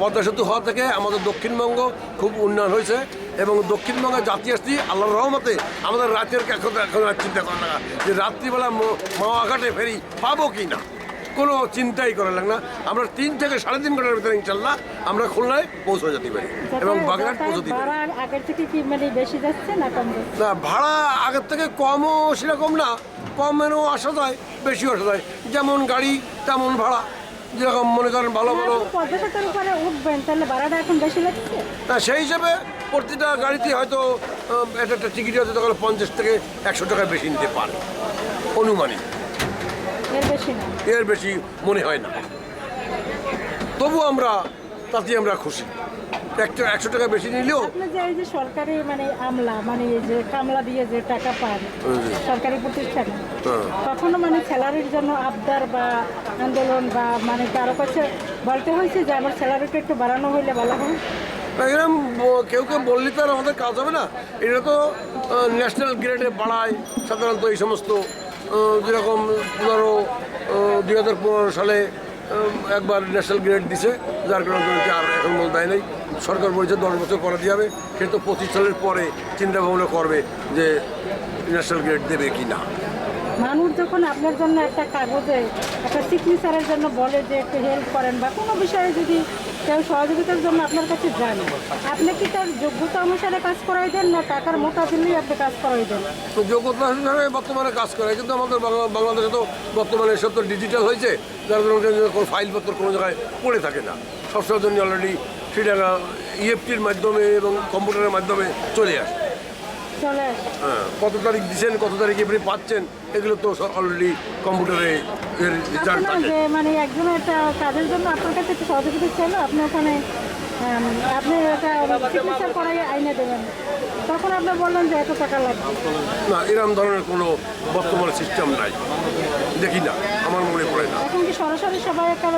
পদ্মা সেতু হওয়া থেকে আমাদের দক্ষিণবঙ্গ খুব উন্নয়ন হয়েছে এবং দক্ষিণবঙ্গের জাতি আসছি আল্লাহর রহমতে আমাদের রাতের এখন এখন আর চিন্তা করা লাগা যে রাত্রিবেলা মাওয়াঘাটে ফেরি পাবো কি না? কোনো চিন্তাই করা লাগে না আমরা তিন থেকে সাড়ে তিন ঘণ্টার ভিতরে ইনশাল্লাহ আমরা খুলনায় পৌঁছে যেতে পারি এবং বাগেরহাট পৌঁছে দিতে পারি। মানে না না ভাড়া আগের থেকে কমও সেরকম না কমেরও আসা যায় বেশিও আসা যায়। যেমন গাড়ি তেমন ভাড়া। যেরকম মনে করেন ভালো ভালো আপনি উপরে উঠবেন তাহলে ভাড়াটা এখন বেশি লাগছে? তা সেই হিসেবে প্রতিটা গাড়িতে হয়তো একটা একটা টিকিট হয়তো তখন পঞ্চাশ থেকে একশো টাকা বেশি নিতে পারে। অনুমানিক। এর বেশি না। এর বেশি মনে হয় না। তবু আমরা তাতে আমরা খুশি। একটা একশো টাকা বেশি নিলেও যে এই যে সরকারি মানে আমলা মানে এই যে কামলা দিয়ে যে টাকা পান সরকারি প্রতিষ্ঠানে হ্যাঁ। কখনো মানে স্যালারির জন্য আবদার বা আন্দোলন বা মানে কারও কাছে বলতে হয়েছে যে আমার স্যালারিটা একটু বাড়ানো হইলে ভালো হয়? এরকম কেউ কেউ বললে তো আর আমাদের কাজ হবে না। এটা তো ন্যাশনাল গ্রেডে বাড়ায় সাধারণত এই সমস্ত যেরকম ধরো দুই হাজার পনেরো সালে একবার ন্যাশনাল গ্রেড দিছে, যার কারণে আর এখন মূল দেয় নেই। সরকার বলেছে দশ বছর পরে দিয়ে হবে, সে তো পঁচিশ সালের পরে চিন্তা ভাবনা করবে যে ন্যাশনাল গ্রেড দেবে কি না মানুষ যখন আপনার জন্য একটা কাগজে, একটা সিগনেচারের জন্য বলে যে একটু হেল্প করেন বা কোনো বিষয়ে যদি কেউ সহযোগিতার জন্য আপনার কাছে যান, আপনি কি তার যোগ্যতা অনুসারে কাজ করাই দেন না টাকার মোটা দিলেই আপনি কাজ করাই দেন? তো যোগ্যতা হিসাবে বর্তমানে কাজ করে, কিন্তু আমাদের বাংলা- বাংলাদেশে তো বর্তমানে সব তো ডিজিটাল হয়েছে, যার কারণে কোনো ফাইলপত্র কোনো জায়গায় পড়ে থাকে না। সবসময়ের জন্য অলরেডি সেটা ইএফটির মাধ্যমে এবং কম্পিউটারের মাধ্যমে চলে আসে। হ্যাঁ। কত তারিখ দিচ্ছেন কত তারিখ আপনি পাচ্ছেন এগুলো তো অলরেডি কম্পিউটারে এর রেজাল্ট থাকে। মানে একজন একটা কাজের জন্য আপনার কাছে একটু সহযোগিতা চাইলো আপনি ওখানে আপনি একটা সিগনেচার করাই আইনে দেবেন। তখন আপনি বললেন যে এত টাকা লাগবে। না এরকম ধরনের কোনো বর্তমানে সিস্টেম নাই। দেখি না আমার মনে পড়ে না। এখন কি সরাসরি সবাই একটা